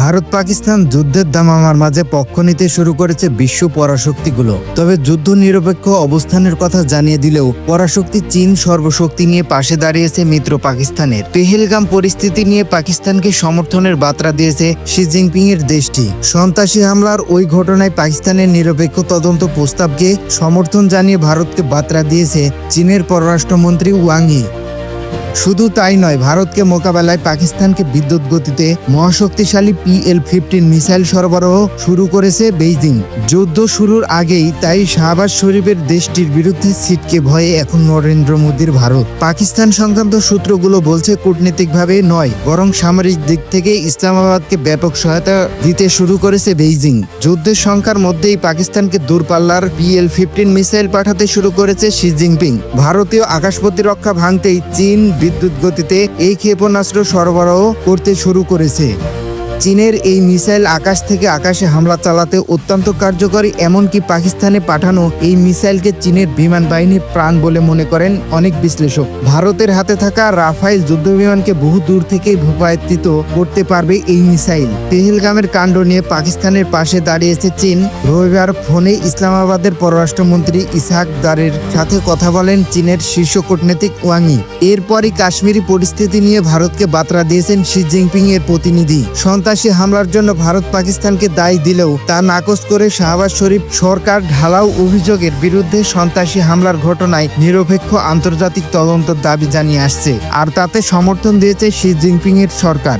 ভারত পাকিস্তান যুদ্ধের দামামার মাঝে পক্ষ নিতে শুরু করেছে বিশ্ব পরাশক্তিগুলো। তবে যুদ্ধ নিরপেক্ষ অবস্থানের কথা জানিয়ে দিলেও পরাশক্তি চীন সর্বশক্তি নিয়ে পাশে দাঁড়িয়েছে মিত্র পাকিস্তানের। পেহেলগাম পরিস্থিতি নিয়ে পাকিস্তানকে সমর্থনের বার্তা দিয়েছে শি জিনপিং এর দেশটি। সন্ত্রাসী হামলার ওই ঘটনায় পাকিস্তানের নিরপেক্ষ তদন্ত প্রস্তাবকে সমর্থন জানিয়ে ভারতকে বার্তা দিয়েছে চীনের পররাষ্ট্রমন্ত্রী ওয়াং ই। শুধু তাই নয়, ভারতকে মোকাবেলায় পাকিস্তানকে বিদ্যুৎ গতিতে মহাশক্তিশালী পিএল ফিফটিন মিসাইল সরবরাহ শুরু করেছে বেইজিং। যুদ্ধ শুরুর আগেই তাই শাহবাজ শরীফের দেশটির বিরুদ্ধে সিটকে ভয়ে এখন নরেন্দ্র মোদীর ভারত। পাকিস্তান সংক্রান্ত সূত্রগুলো বলছে, কূটনীতিকভাবে নয়, বরং সামরিক দিক থেকে ইসলামাবাদকে ব্যাপক সহায়তা দিতে শুরু করেছে বেইজিং। যুদ্ধের সংখ্যার মধ্যেই পাকিস্তানকে দূরপাল্লার পিএল ফিফটিন মিসাইল পাঠাতে শুরু করেছে শি জিনপিং। ভারতীয় আকাশ প্রতিরক্ষা ভাঙতেই চীন বিদ্যুৎ গতিতে এই ক্ষেপণাস্ত্র সরবরাহ করতে শুরু করেছে। চীনের এই মিসাইল আকাশ থেকে আকাশে হামলা চালাতে অত্যন্ত কার্যকরী, এমনকি পাকিস্তানে পাঠানো এই মিসাইলকে চীনের বিমান বাহিনীর প্রাণ বলে মনে করেন অনেক বিশ্লেষক। ভারতের হাতে থাকা রাফাইল যুদ্ধ বিমানকে বহু দূর থেকেই ভূপায়িত করতে পারবে এই মিসাইল। পেহেলগামের কাণ্ড নিয়ে পাকিস্তানের পাশে দাঁড়িয়েছে চীন। রবিবার ফোনে ইসলামাবাদের পররাষ্ট্রমন্ত্রী ইসহাক দারের সাথে কথা বলেন চীনের শীর্ষ কূটনীতিক ওয়াংই এরপরই কাশ্মীরি পরিস্থিতি নিয়ে ভারতকে বার্তা দিয়েছেন শি জিনপিং এর প্রতিনিধি সন্ত্রাসী হামলার জন্য ভারত পাকিস্তানকে দায়ী দিলেও তা নাকচ করে শাহবাজ শরীফ সরকার ঢালাও অভিযোগের বিরুদ্ধে সন্ত্রাসী হামলার ঘটনায় নিরপেক্ষ আন্তর্জাতিক তদন্তের দাবি জানিয়ে আসছে। আর তাতে সমর্থন দিয়েছে শি জিনপিং এর সরকার।